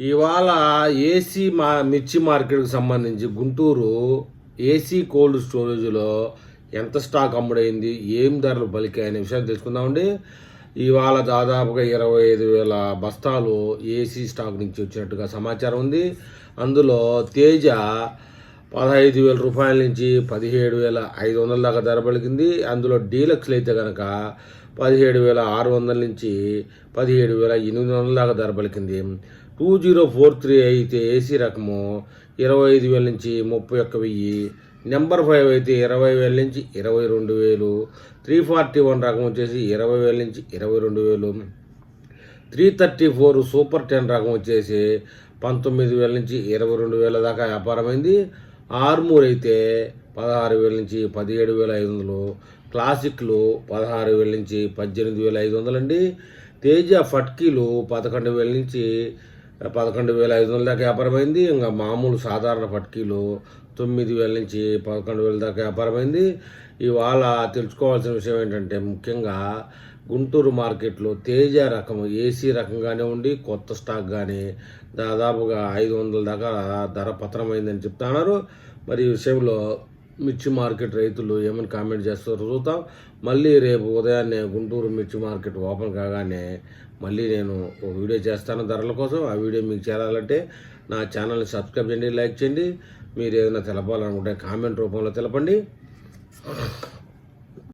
ఇవాళ ఏసీ మా మిర్చి మార్కెట్కి సంబంధించి గుంటూరు ఏసీ కోల్డ్ స్టోరేజ్లో ఎంత స్టాక్ అమ్ముడైంది ఏం ధరలు పలికాయి అనే విషయాన్ని తెలుసుకుందామండి ఇవాళ దాదాపుగా ఇరవై ఐదు వేల బస్తాలు ఏసీ స్టాక్ నుంచి వచ్చినట్టుగా సమాచారం ఉంది. అందులో తేజ పదహైదు వేల రూపాయల నుంచి పదిహేడు వేల ఐదు వందల దాకా ధర పలికింది. అందులో డీలక్స్లు అయితే కనుక పదిహేడు వేల ఆరు వందల నుంచి పదిహేడు వేల ఎనిమిది వందల దాకా ధర పలికింది. టూ జీరో ఫోర్ త్రీ అయితే ఏసీ రకము ఇరవై ఐదు వేల నుంచి ముప్పై ఒక్క వెయ్యి. నెంబర్ ఫైవ్ అయితే ఇరవై వేల నుంచి ఇరవై రెండు వేలు. త్రీ ఫార్టీ వన్ రకం వచ్చేసి ఇరవై వేల నుంచి ఇరవై రెండు వేలు. Three thirty four super ten రకం వచ్చేసి పంతొమ్మిది వేల నుంచి ఇరవై రెండు వేల దాకా వ్యాపారమైంది. ఆర్మూర్ అయితే పదహారు వేల నుంచి పదిహేడు వేల ఐదు వందలు. క్లాసిక్లు పదహారు వేల నుంచి పద్దెనిమిది వేల ఐదు వందలు అండి తేజ ఫట్కీలు పదకొండు వేల నుంచి పదకొండు వేల ఐదు వందల దాకా వ్యాపారమైంది. ఇంకా మామూలు సాధారణ పట్టికీలు తొమ్మిది వేల నుంచి పదకొండు వేల దాకా వ్యాపారమైంది. ఇవాళ తెలుసుకోవాల్సిన విషయం ఏంటంటే ముఖ్యంగా గుంటూరు మార్కెట్లో తేజ రకం ఏసీ రకంగానే ఉండి కొత్త స్టాక్ కానీ దాదాపుగా ఐదు వందల దాకా ధర పతనమైందని చెప్తున్నారు మరి ఈ విషయంలో మిర్చి మార్కెట్ రైతులు ఏమని కామెంట్ చేస్తారో చూద్దాం. మళ్ళీ రేపు ఉదయాన్నే గుంటూరు మిర్చి మార్కెట్ ఓపెన్ కాగానే మళ్ళీ నేను ఒక వీడియో చేస్తాను ధరల కోసం. ఆ వీడియో మీకు చేరాలంటే నా ఛానల్ని సబ్స్క్రైబ్ చేయండి లైక్ చేయండి. మీరు ఏదైనా తెలపాలనుకుంటే కామెంట్ రూపంలో తెలపండి.